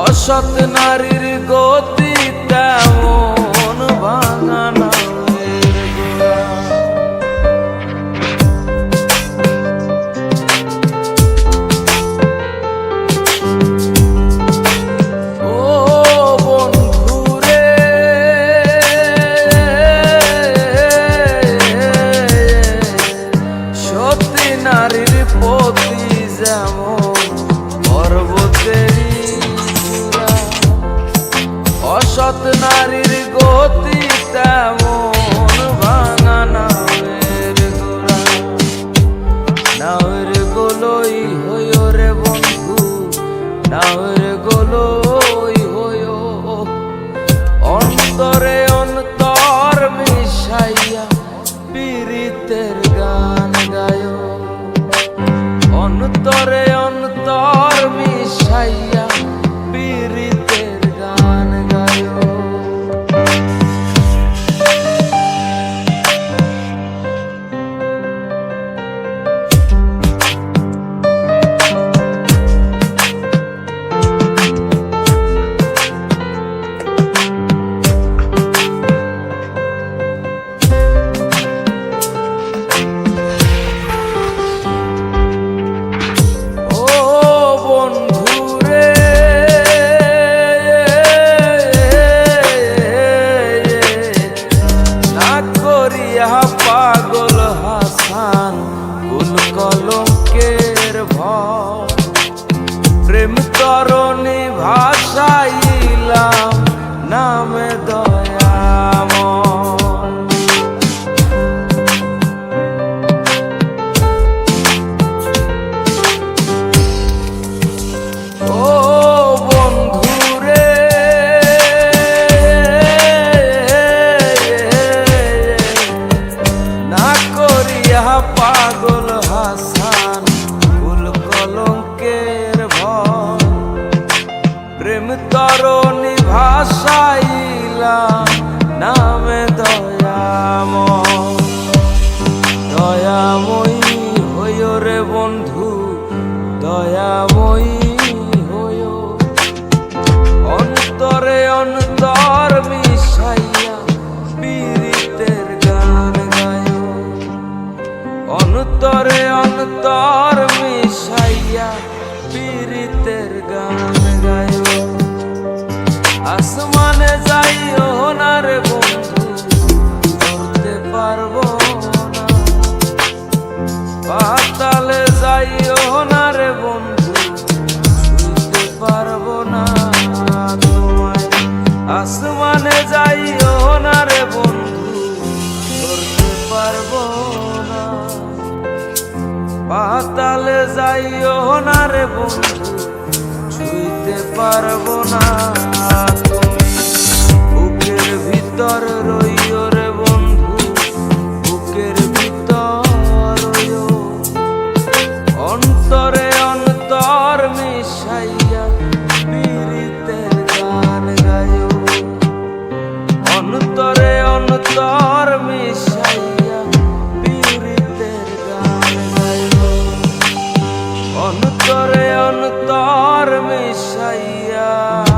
অসৎ নারীর গতি তেমন। নারীর গতি তেমন ভাঙা নামের গোড়া নাওয়ের গোলই হইও রে বন্ধু, নাওয়ের গোলই হইও। অন্তরে অন্তর মিশাইয়া পীড়িতের গান গায়। অন্তরে অন্তর মিশাইয়া করিয়া পাগল হাসান কুল কলঙ্কের ভয়। করিয়া পাগল হাসান ফুল কলঙ্কের ভয় প্রেম তরণী ভাষাইলা নামে দয়াময় দয়াময়ী অন্তরে মিশাইয়া পীড়িতের গান গায় আসমানে যাইও না রে বন্ধু, ছুঁইতে পারব না তুমি। বুকের ভিতর রইও রে বন্ধু, বুকের ভিতর অন্তরে অন্তর মিশাইয়া পিড়িতের গান গায়ো অন্তরে অন্তর saya